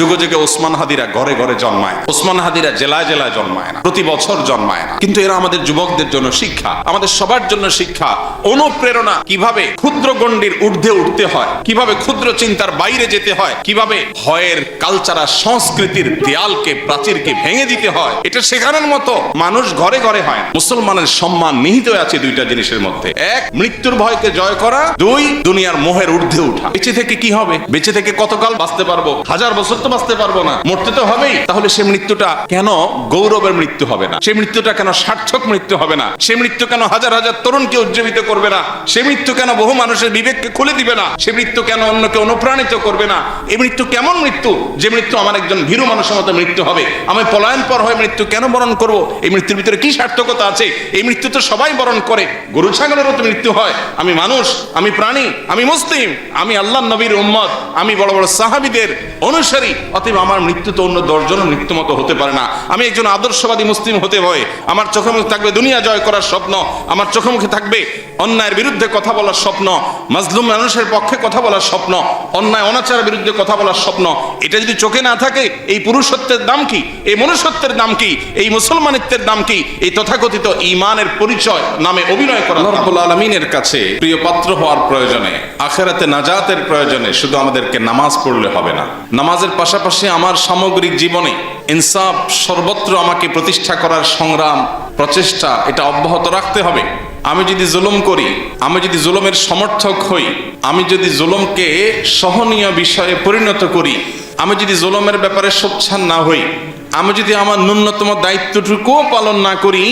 যুগে যুগে ওসমান হাদিরা ঘরে ঘরে জন্মায়। ওসমান হাদিরা জেলায় জেলায় জন্মায় না। প্রতি বছর জন্মায় না। কিন্তু এরা আমাদের যুবকদের জন্য শিক্ষা, আমাদের সবার জন্য শিক্ষা, অনুপ্রেরণা। কীভাবে ক্ষুদ্র গণ্ডির ঊর্ধ্বে উঠতে হয়? কীভাবে ক্ষুদ্র চিন্তার বাইরে যেতে হয়? কীভাবে ভয়ের কালচার সংস্কৃতির দেয়ালকে, প্রাচীরকে ভেঙে দিতে হয়? এটা শেখানোর মতো মানুষ ঘরে ঘরে হয়। মুসলমানের সম্মান নিহিত আছে দুইটা জিনিসের মধ্যে। এক, মৃত্যুর ভয়কে জয় করা। দুই, দুনিয়ার মোহের ঊর্ধ্বে উঠা বেঁচে থেকে কি হবে? বেঁচে থেকে কতকাল বাঁচতে পারব? হাজার বছর তো বাঁচতে পারব না। মরতে তো হবেই। তাহলে সে মৃত্যুটা কেন গৌরবের মৃত্যু হবে না? সে মৃত্যুটা কেন সার্থক মৃত্যু হবে না? সে মৃত্যু কেন হাজার হাজার তরুণকে উজ্জীবিত করবে না? সে মৃত্যু কেন বহু মানুষের বিবেককে খুলে দিবে না? সে মৃত্যু কেন অন্যকে অনুপ্রাণিত করবে না? এই মৃত্যু কেমন মৃত্যু? যে মৃত্যু আমার একজন ভীরু মানুষের মতো মৃত্যু হবে। আমি পলায়ন পর হয়ে মৃত্যু কেন বরণ করব? এই মৃত্যুর ভিতরে কি সার্থকতা আছে? এই মৃত্যু তো সবাই বরণ করে। গরু ছাগলের মতো মৃত্যু হয়। আমি মানুষ, আমি প্রাণী, আমি মুসলিম, আমি আল্লাহ নবীর উম্মত, আমি বড় বড় সাহাবিদের অনুসারী। অতএব আমার মৃত্যু তো অন্য দশজনের মৃত্যু মতো হতে পারে না। আমি একজন আদর্শবাদী মুসলিম হতে হয়। আমার চোখে মুখে থাকবে দুনিয়া জয় করার স্বপ্ন। আমার চোখে মুখে থাকবে অন্যায়ের বিরুদ্ধে কথা বলার স্বপ্ন। মাজলুম মানুষের পক্ষে কথা বলার স্বপ্ন। অন্যায় অনাচারের বিরুদ্ধে কথা বলার স্বপ্ন। এটা যদি চোখে না থাকে, এই পুরুষত্বের দাম কি? এই মনুষ্যত্বের দাম কি? এই মুসলমানিত্বের দাম কি? এই তথাকথিত ইমানের পরিচয় নামে অভিনয় করা রব্বুল আলমিনের কাছে প্রিয় পাত্র হওয়ার প্রয়োজনে, আখেরাতে নাজাতের প্রয়োজনে শুধু আমাদেরকে নামাজ পড়লে হবে না। নামাজের পাশাপাশি আমার সামগ্রিক জীবনে ইনসাফ সর্বত্র আমাকে প্রতিষ্ঠা করার সংগ্রাম, প্রচেষ্টা, এটা অব্যাহত রাখতে হবে। আমি যদি জুলুম করি, আমি যদি জুলুমের সমর্থক হই, আমি যদি জুলুমকে সহনীয় বিষয়ে পরিণত করি, আমি যদি জুলুমের ব্যাপারে সোচ্ছান না হই, আমি যদি আমার ন্যূনতম দায়িত্বটুকুও পালন না করি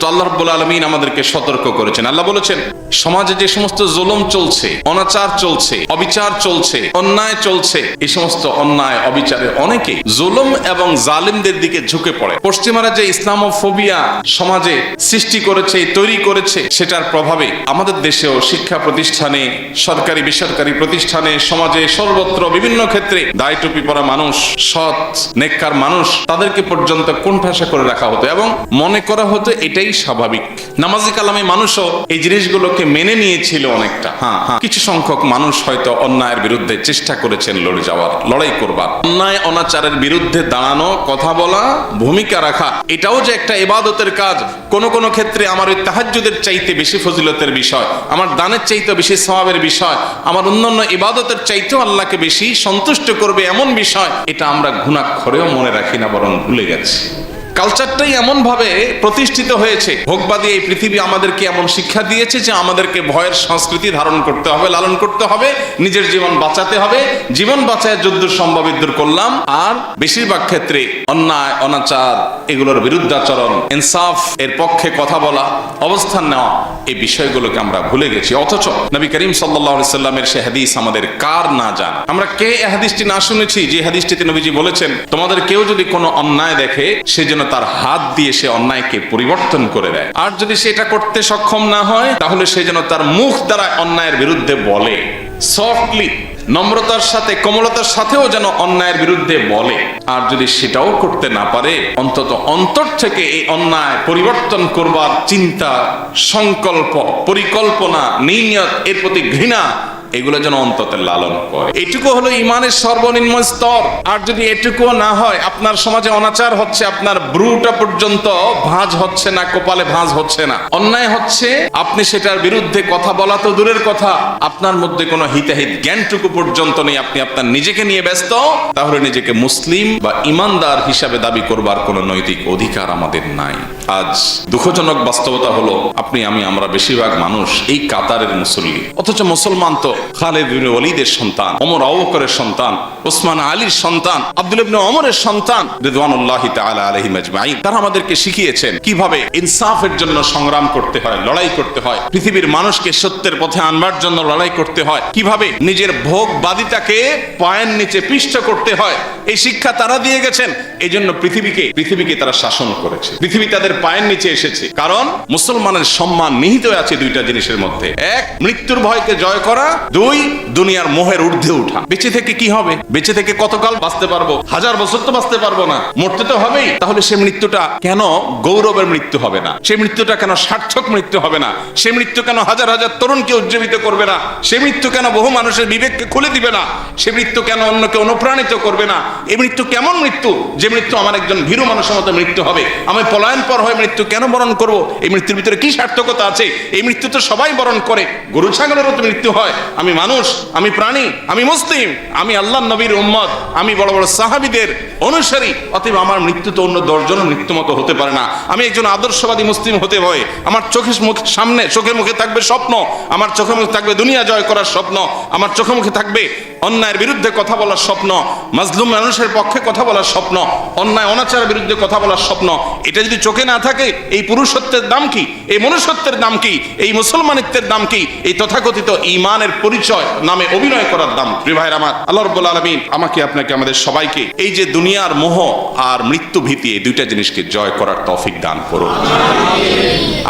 তো আল্লাহ রব্বুল আলমিন আমাদেরকে সতর্ক করেছেন। আল্লাহ বলেছেন, সমাজে যে সমস্ত জুলুম চলছে, অনাচার চলছে, অবিচার চলছে, অন্যায় চলছে, এই সমস্ত অন্যায় অবিচারে অনেকে জুলুম এবং জালিমদের দিকে ঝুঁকে পড়ে। পশ্চিমারা যে ইসলামোফোবিয়া সমাজে সৃষ্টি করেছে, তৈরি করেছে, সেটার প্রভাবে আমাদের দেশেও শিক্ষা প্রতিষ্ঠানে, সরকারি, বেসরকারি প্রতিষ্ঠানে, সমাজে সর্বত্র বিভিন্ন ক্ষেত্রে দায় টুপি পরা মানুষ, সৎ, নেককার মানুষ, তাদেরকে পর্যন্ত কোন কোণঠাসা করে রাখা হতো এবং মনে করা হতো এটাই স্বাভাবিক। নামাজি কালামে মানুষও এই জিনিসগুলোকে মেনে নিয়েছিল অনেকটা। হ্যাঁ হ্যাঁ। কিছু সংখ্যক মানুষ হয়তো অন্যায়ের বিরুদ্ধে চেষ্টা করেছেন লড়ে যাওয়ার লড়াই করবার। অন্যায় অনাচারের বিরুদ্ধে দাঁড়ানো কথা বলা ভূমিকা রাখা এটাও যে একটা ইবাদতের কাজ। কোন কোন ক্ষেত্রে আমার ওই তাহাজ্জুদের চাইতে বেশি ফজিলতের বিষয় আমার দানের চাইতে বেশি স্বভাবের বিষয় আমার অন্যান্য ইবাদতের চাইতেও আল্লাহকে বেশি সন্তুষ্ট করবে এমন বিষয় এটা আমরা ঘুণাক্ষরেও মনে রাখি না বরং ভুলে গেছি। কালচারটাই এমন ভাবে প্রতিষ্ঠিত হয়েছে ভোগবাদী এই পৃথিবী আমাদেরকে এমন শিক্ষা দিয়েছে যে আমাদেরকে ভয়ের সংস্কৃতি ধারণ করতে হবে, লালন করতে হবে, নিজের জীবন বাঁচাতে হবে, জীবন বাঁচায় যুদ্ধ সম্ভাবিদ্দুর করলাম আর বেশিরভাগ ক্ষেত্রে অন্যায়, অনাচার এগুলোর বিরুদ্ধাচরণ, ইনসাফ এর পক্ষে কথা বলা, অবস্থান নেওয়া, এই বিষয়গুলোকে আমরা ভুলে গেছি। অথচ নবী করিম সাল্লাহ সাল্লামের সে হাদিস আমাদের কার না জান? আমরা কে হাদিসটি না শুনেছি? যে হাদিসটিতে নবীজি বলেছেন, তোমাদের কেউ যদি কোনো অন্যায় দেখে, সে যেন তার হাত দিয়ে সে অন্যায়কে পরিবর্তন করে দেয়। আর যদি সেটা করতে সক্ষম না হয়, তাহলে সে যেন তার মুখ দ্বারা অন্যায়ের বিরুদ্ধে বলে। সফটলি নম্রতার সাথে, কোমলতার সাথেও যেন অন্যায়ের বিরুদ্ধে বলে। আর যদি সেটাও করতে না পারে, অন্তত অন্তর থেকে এই অন্যায় পরিবর্তন করবার চিন্তা, সংকল্প, পরিকল্পনা, নিয়ত, এর প্রতি ঘৃণা এগুলো যেন অন্তত লালন করে। এটুকু হলো ইমানের সর্বনিম্ন স্তর। আর যদি এটুকুও না হয়, আপনার সমাজে অনাচার হচ্ছে, আপনার ব্রুটা পর্যন্ত ভাঁজ হচ্ছে না, কপালে ভাঁজ হচ্ছে না। অন্যায় হচ্ছে, আপনি সেটার বিরুদ্ধে কথা বলা তো দূরের কথা। আপনার মধ্যে কোনো হিতাহিত জ্ঞানটুকু পর্যন্ত নেই, আপনি আপনার নিজেকে নিয়ে ব্যস্ত। তাহলে নিজেকে মুসলিম বা ইমানদার হিসাবে দাবি করবার কোনো নৈতিক অধিকার আমাদের নাই। আজ দুঃখজনক বাস্তবতা হলো, আপনি, আমি, আমরা বেশিরভাগ মানুষ এই কাতারের মুসল্লি। অথচ মুসলমান তো খালেদ ইবনে ওয়ালিদের সন্তান, ওমর আবুবকরের সন্তান, ওসমান আলীর সন্তান, আব্দুল ইবনে ওমরের সন্তান রিদওয়ানুল্লাহি তাআলা তারা আমাদেরকে শিখিয়েছেন কীভাবে ইনসাফের জন্য সংগ্রাম করতে হয়, লড়াই করতে হয়, পৃথিবীর মানুষকে সত্যের পথে আনবার জন্য লড়াই করতে হয়, কীভাবে নিজের পায়ের নিচে পিষ্ট করতে হয়, এই শিক্ষা তারা দিয়ে গেছেন। এই জন্য পৃথিবীকে পৃথিবীকে তারা শাসন করেছে। পৃথিবী তাদের পায়ের নিচে এসেছে। কারণ মুসলমানের সম্মান নিহিত আছে দুইটা জিনিসের মধ্যে। এক, মৃত্যুর ভয়কে জয় করা দুই, দুনিয়ার মোহের ঊর্ধ্বে উঠা। বেঁচে থেকে কি হবে? বেঁচে থেকে কতকাল বাঁচতে পারব? হাজার বছর তো বাঁচতে পারব না। মরতে তো হবেই। তাহলে সে মৃত্যুটা কেন গৌরবের মৃত্যু হবে না? সে মৃত্যুটা কেন সার্থক মৃত্যু হবে না? সে মৃত্যু কেন হাজার হাজার তরুণকে উজ্জীবিত করবে না? সে মৃত্যু কেন বহু মানুষের বিবেককে খুলে দিবে না? সে মৃত্যু কেন অন্যকে অনুপ্রাণিত করবে না? এই মৃত্যু কেমন মৃত্যু? যে মৃত্যু আমার একজন ভীরু মানুষের মতো মৃত্যু হবে। আমি পলায়ন পর হয়ে মৃত্যু কেন বরণ করব? এই মৃত্যুর ভিতরে কি সার্থকতা আছে? এই মৃত্যু তো সবাই বরণ করে। গরু, ছাগলেরও তো মৃত্যু হয়। আমি মানুষ, আমি প্রাণী, আমি মুসলিম, আমি আল্লাহ নবীর উম্মত, আমি বড় বড় সাহাবিদের অনুসারী, অতএব আমার মৃত্যু তো অন্য দশজনের মৃত্যু মতো হতে পারে না। আমি একজন আদর্শবাদী মুসলিম হতে হয়। আমার চোখের মুখ সামনে চোখে মুখে থাকবে স্বপ্ন। আমার চোখে মুখে থাকবে দুনিয়া জয় করার স্বপ্ন। আমার চোখে মুখে থাকবে অন্যায়ের বিরুদ্ধে কথা বলার স্বপ্ন। মাজলুম মানুষের পক্ষে কথা বলার স্বপ্ন। অন্যায়, অনাচারের বিরুদ্ধে কথা বলার স্বপ্ন। এটা যদি চোখে না থাকে, এই পুরুষত্বের দাম কি? এই মনুষ্যত্বের দাম কি? এই মুসলমানিত্বের দাম কি? এই তথাকথিত ইমানের পরিচয় নামে অভিনয় করার দাম। প্রিয় ভাইয়ের আমার, আল্লাহ রব্বুল আলমিন আমাকে, আপনাকে, আমাদের সবাইকে এই যে দুনিয়ার মোহ আর মৃত্যু ভীতি, এই দুইটা জিনিসকে জয় করার তৌফিক দান করুন।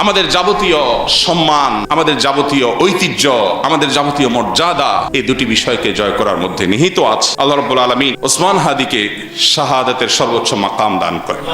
আমাদের যাবতীয় সম্মান, আমাদের যাবতীয় ঐতিহ্য, আমাদের যাবতীয় মর্যাদা, এই দুটি বিষয়কে জয় করার মধ্যে নিহিত আছে। আল্লাহ রব্বুল আলমিন ওসমান হাদিকে শাহাদাতের সর্বোচ্চ মাকাম দান করেন।